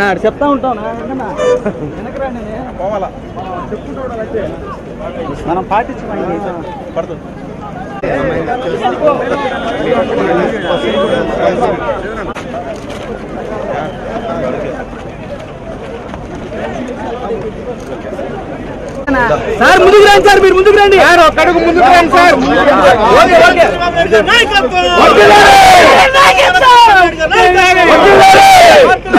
నా చెప్తా ఉంటావు. పోవాలా? మనం పాటించమని పడుతుంది సార్ ముందుకు రండి సార్ మీరు ముందుకు రండి. సార్ అడుగు ముందుకు రండి సార్. Okay okay.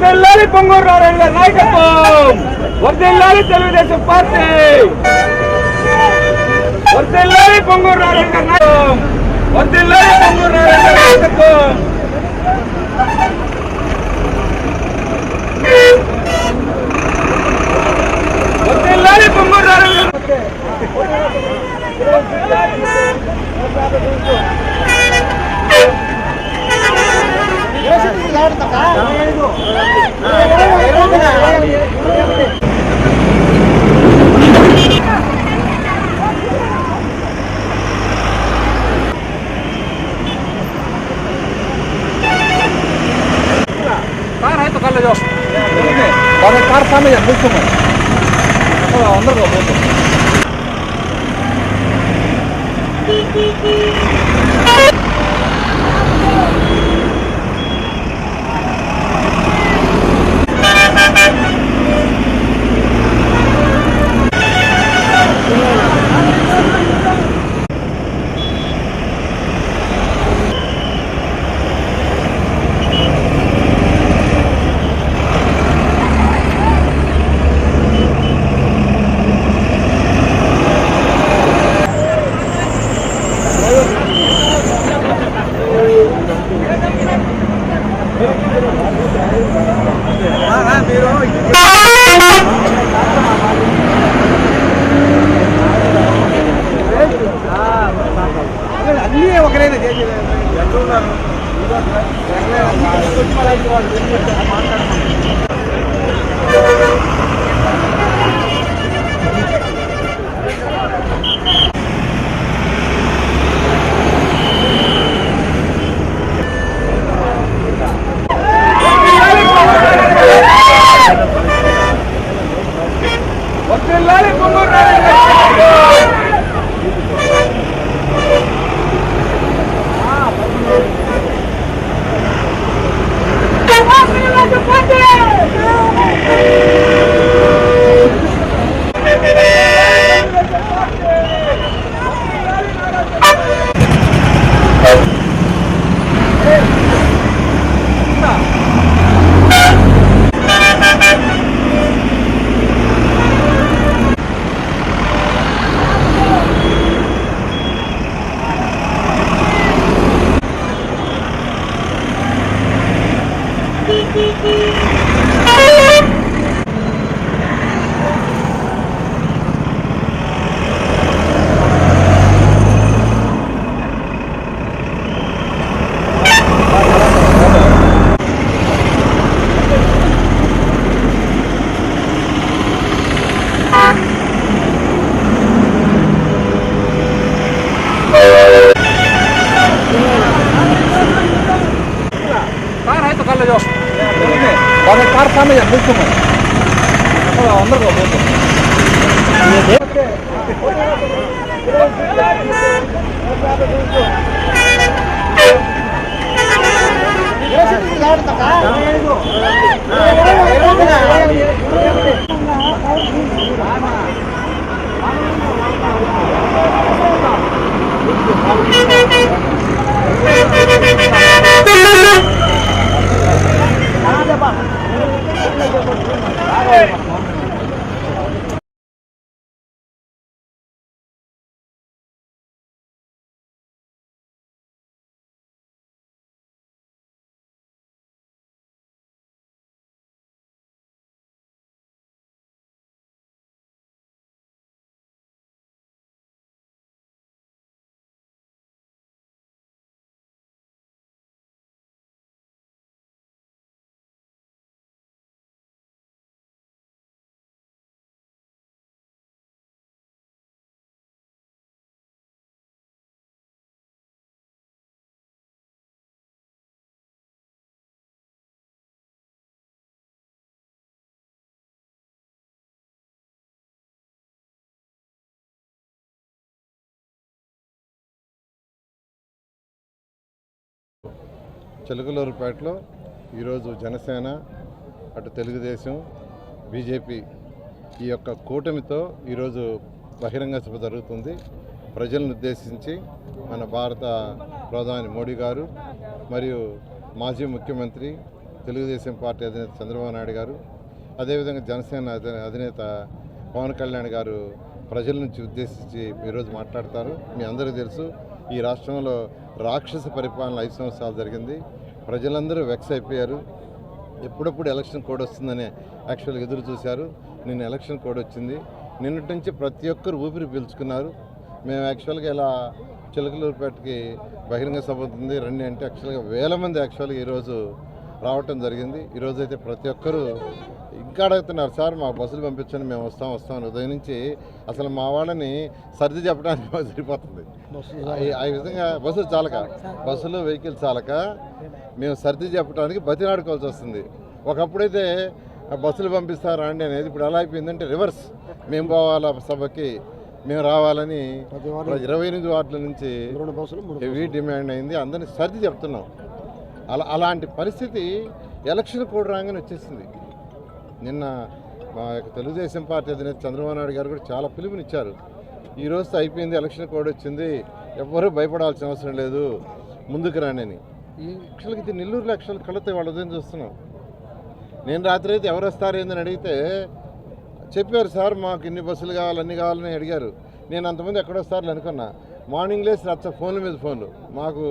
వర్ధిల్లాలి పొంగూరు నారాయణ గారి నాయకత్వం. వర్ధిల్లాలి తెలుగుదేశం పార్టీ. వర్ధిల్లాలి పొంగూరు నారాయణ గారి నాయకత్వం. వర్ధిల్లాలి పొంగూరు నారాయణ గారి నాయకత్వం. দেখো ¡Dale, Dios. Van a estar familia mucho más. అందరూ చిలకలూరుపేటలో ఈరోజు జనసేన అటు తెలుగుదేశం బీజేపీ ఈ యొక్క కూటమితో ఈరోజు బహిరంగ సభ జరుగుతుంది. ప్రజలను ఉద్దేశించి మన భారత ప్రధాని మోడీ గారు మరియు మాజీ ముఖ్యమంత్రి తెలుగుదేశం పార్టీ అధినేత చంద్రబాబు నాయుడు గారు అదేవిధంగా జనసేన అధి- అధినేత పవన్ కళ్యాణ్ గారు ప్రజల నుంచి ఉద్దేశించి ఈరోజు మాట్లాడతారు. మీ అందరికీ తెలుసు ఈ రాష్ట్రంలో రాక్షస పరిపాలన ఐదు సంవత్సరాలు జరిగింది. ప్రజలందరూ వెక్స్ అయిపోయారు. ఎప్పుడప్పుడు ఎలక్షన్ కోడ్ వస్తుందని యాక్చువల్గా ఎదురు చూశారు. నిన్న ఎలక్షన్ కోడ్ వచ్చింది. నిన్నటి నుంచి ప్రతి ఒక్కరు ఊపిరి పీల్చుకున్నారు. మేము యాక్చువల్గా ఇలా చిలకలూరుపేటకి బహిరంగ సభ ఉంది రండి అంటే యాక్చువల్గా వేల మంది యాక్చువల్గా ఈరోజు రావటం జరిగింది. ఈరోజు అయితే ప్రతి ఒక్కరూ ఇంకా అడుగుతున్నారు సార్ మా బస్సులు పంపించండి మేము వస్తాం వస్తాం ఉదయం నుంచి అసలు మా వాళ్ళని సర్ది చెప్పడానికి సరిపోతుంది. ఆ- విధంగా బస్సులు చాలక. బస్సులు వెహికల్ చాలక. మేము సర్ది చెప్పడానికి బతినాడుకోవాల్సి వస్తుంది. ఒకప్పుడైతే బస్సులు పంపిస్తారా అండి అనేది ఇప్పుడు ఎలా అయిపోయిందంటే రివర్స్. మేము పోవాలా సభకి మేము రావాలని ఇరవై ఎనిమిది వార్డుల నుంచి హెవీ డిమాండ్ అయింది. అందరినీ సర్ది చెప్తున్నాం. అలా అలాంటి పరిస్థితి ఎలక్షన్ కోడ్ రాగానే వచ్చేసింది. నిన్న మా యొక్క తెలుగుదేశం పార్టీ అధినేత చంద్రబాబు నాయుడు గారు కూడా చాలా పిలుపునిచ్చారు. ఈ అయిపోయింది ఎలక్షన్ కోడ్ వచ్చింది. ఎవ్వరూ భయపడాల్సిన అవసరం లేదు. ముందుకు రానని. ఈ లక్షలకి ఇది నెల్లూరులో యాక్చువల్ కళ్ళతో వాళ్ళ ఉదయం చూస్తున్నాం. నేను రాత్రి అయితే ఎవరు వస్తారు ఏందని అడిగితే చెప్పారు సార్ మాకు ఇన్ని బస్సులు కావాలి అన్ని కావాలని అడిగారు. నేను అంతమంది ఎక్కడ అనుకున్నా. మార్నింగ్ లేసి రచ్చ ఫోన్ల మీద ఫోన్లు. మాకు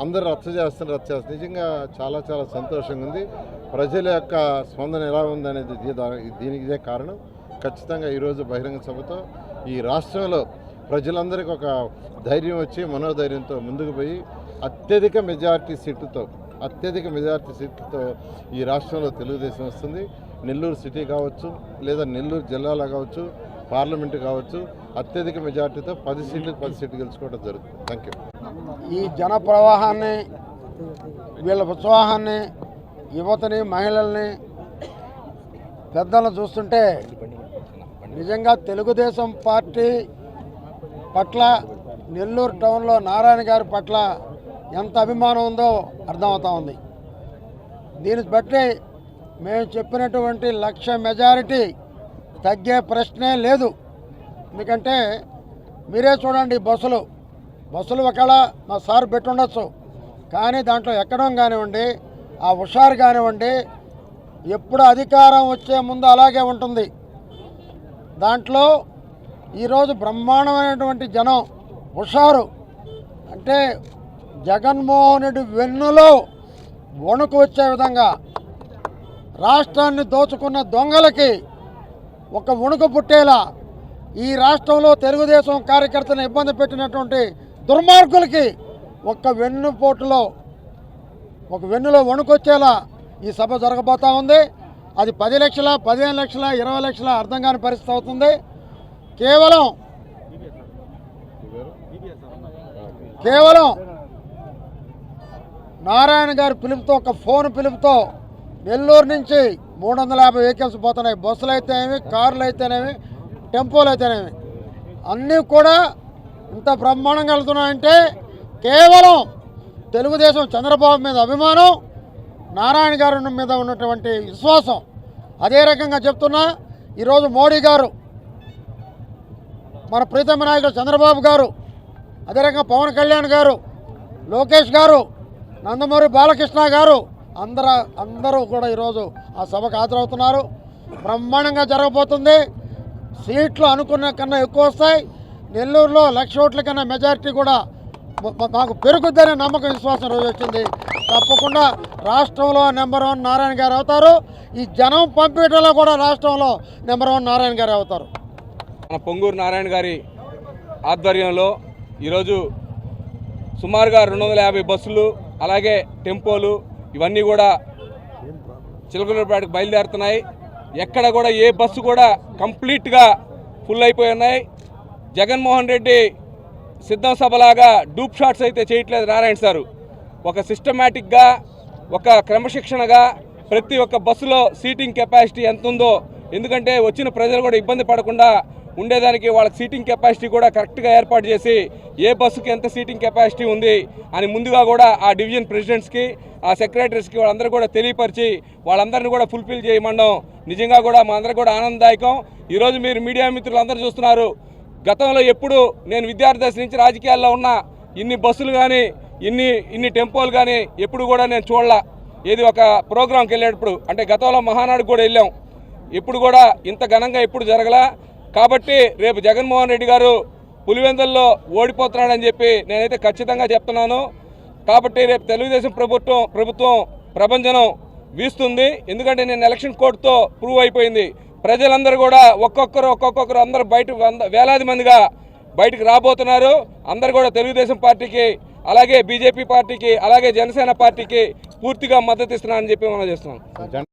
అందరు రచ్చ చేస్తున్నారు రచ్చ చేస్తున్నారు నిజంగా చాలా చాలా సంతోషంగా ఉంది. ప్రజల యొక్క స్పందన ఎలా ఉందనేది దీ- దా- దీనికి ఇదే కారణం. ఖచ్చితంగా ఈరోజు బహిరంగ సభతో ఈ రాష్ట్రంలో ప్రజలందరికీ ఒక ధైర్యం వచ్చి మనోధైర్యంతో ముందుకు పోయి అత్యధిక మెజారిటీ సీట్లతో అత్యధిక మెజారిటీ సీట్లతో ఈ రాష్ట్రంలో తెలుగుదేశం వస్తుంది. నెల్లూరు సిటీ కావచ్చు లేదా నెల్లూరు జిల్లాలో కావచ్చు పార్లమెంటు కావచ్చు అత్యధిక మెజార్టీతో పది సీట్లు పది సీట్లు గెలుచుకోవడం జరుగుతుంది. థ్యాంక్ యూ ఈ జన ప్రవాహాన్ని వీళ్ళ ఉత్సాహాన్ని యువతని మహిళల్ని పెద్దలను చూస్తుంటే నిజంగా తెలుగుదేశం పార్టీ పట్ల నెల్లూరు టౌన్లో నారాయణ గారి పట్ల ఎంత అభిమానం ఉందో అర్థమవుతా ఉంది. దీన్ని బట్టి మేము చెప్పినటువంటి లక్ష మెజారిటీ తగ్గే ప్రశ్నే లేదు. ఎందుకంటే మీరే చూడండి బస్సులు. బస్సులు ఒకవేళ మా సార్ పెట్టుండొచ్చు. కానీ దాంట్లో ఎక్కడం కానివ్వండి ఆ హుషారు కానివ్వండి ఎప్పుడు అధికారం వచ్చే ముందు అలాగే ఉంటుంది. దాంట్లో ఈరోజు బ్రహ్మాండమైనటువంటి జనం హుషారు. అంటే జగన్మోహనుడి వెన్నులో వణుకు వచ్చే విధంగా రాష్ట్రాన్ని దోచుకున్న దొంగలకి ఒక వణుకు పుట్టేలా ఈ రాష్ట్రంలో తెలుగుదేశం కార్యకర్తలను ఇబ్బంది పెట్టినటువంటి దుర్మార్గులకి ఒక్క వెన్నుపోటులో ఒక వెన్నులో వణుకొచ్చేలా ఈ సభ జరగబోతా ఉంది. అది పది లక్షల పదిహేను లక్షల ఇరవై లక్షల అర్థం కాని పరిస్థితి అవుతుంది. కేవలం కేవలం నారాయణ గారి పిలుపుతో ఒక ఫోన్ పిలుపుతో నెల్లూరు నుంచి మూడు వందల యాభై వెహికల్స్ పోతున్నాయి. బస్సులు అయితేనేమి కార్లు అయితేనేమి టెంపోలు అయితేనేవి అన్నీ కూడా ఇంత బ్రహ్మాండంగా వెళ్తున్నాయంటే కేవలం తెలుగుదేశం చంద్రబాబు మీద అభిమానం నారాయణ గారి మీద ఉన్నటువంటి విశ్వాసం. అదే రకంగా చెప్తున్నా ఈరోజు మోడీ గారు మన ప్రీతమ నాయకుడు చంద్రబాబు గారు అదే రకంగా పవన్ కళ్యాణ్ గారు లోకేష్ గారు నందమూరి బాలకృష్ణ గారు అందరూ అందరూ కూడా ఈరోజు ఆ సభకు హాజరవుతున్నారు. బ్రహ్మాండంగా జరగబోతుంది. సీట్లు అనుకున్న కన్నా ఎక్కువ వస్తాయి. నెల్లూరులో లక్ష ఓట్ల కన్నా మెజారిటీ కూడా మాకు పెరుగుద్దనే నమ్మకం విశ్వాసం రోజు వచ్చింది. తప్పకుండా రాష్ట్రంలో నెంబర్ వన్ నారాయణ గారు అవుతారు. ఈ జనం పంపేటలో కూడా రాష్ట్రంలో నెంబర్ వన్ నారాయణ గారు అవుతారు. మన పొంగూరు నారాయణ గారి ఆధ్వర్యంలో ఈరోజు సుమారుగా రెండు వందల యాభై బస్సులు అలాగే టెంపోలు ఇవన్నీ కూడా చిలకలూరుపేటకు బయలుదేరుతున్నాయి. ఎక్కడ కూడా ఏ బస్సు కూడా కంప్లీట్గా ఫుల్ అయిపోయి ఉన్నాయి. జగన్మోహన్ రెడ్డి సిద్ధం సభలాగా డూప్ షాట్స్ అయితే చేయట్లేదు నారాయణ సారు. ఒక సిస్టమేటిక్గా ఒక క్రమశిక్షణగా ప్రతి ఒక్క బస్సులో సీటింగ్ కెపాసిటీ ఎంత ఉందో ఎందుకంటే వచ్చిన ప్రజలు కూడా ఇబ్బంది పడకుండా ఉండేదానికి వాళ్ళకి సీటింగ్ కెపాసిటీ కూడా కరెక్ట్గా ఏర్పాటు చేసి ఏ బస్సుకి ఎంత సీటింగ్ కెపాసిటీ ఉంది అని ముందుగా కూడా ఆ డివిజన్ ప్రెసిడెంట్స్కి ఆ సెక్రటరీస్కి వాళ్ళందరూ కూడా తెలియపరిచి వాళ్ళందరినీ కూడా ఫుల్ఫిల్ చేయమండం నిజంగా కూడా మా అందరికి కూడా ఆనందదాయకం. ఈరోజు మీరు మీడియా మిత్రులందరూ చూస్తున్నారు. గతంలో ఎప్పుడు నేను విద్యార్థి దశ నుంచి రాజకీయాల్లో ఉన్నా ఇన్ని బస్సులు కానీ ఇన్ని ఇన్ని టెంపోలు కానీ ఎప్పుడు కూడా నేను చూడలా. ఏది ఒక ప్రోగ్రాంకి వెళ్ళేటప్పుడు అంటే గతంలో మహానాడు కూడా వెళ్ళాం. ఇప్పుడు కూడా ఇంత ఘనంగా ఎప్పుడు జరగలా. కాబట్టి రేపు జగన్మోహన్ రెడ్డి గారు పులివెందుల్లో ఓడిపోతున్నాడని చెప్పి నేనైతే ఖచ్చితంగా చెప్తున్నాను. కాబట్టి రేపు తెలుగుదేశం ప్రభుత్వం ప్రభుత్వం ప్రభంజనం వీస్తుంది. ఎందుకంటే నేను ఎలక్షన్ కోర్టుతో ప్రూవ్ అయిపోయింది. ప్రజలందరూ కూడా ఒక్కొక్కరు ఒక్కొక్కరు అందరు బయట వేలాది మందిగా బయటకు రాబోతున్నారు. అందరు కూడా తెలుగుదేశం పార్టీకి అలాగే బీజేపీ పార్టీకి అలాగే జనసేన పార్టీకి పూర్తిగా మద్దతు ఇస్తున్నారని చెప్పి మనం చేస్తున్నాం.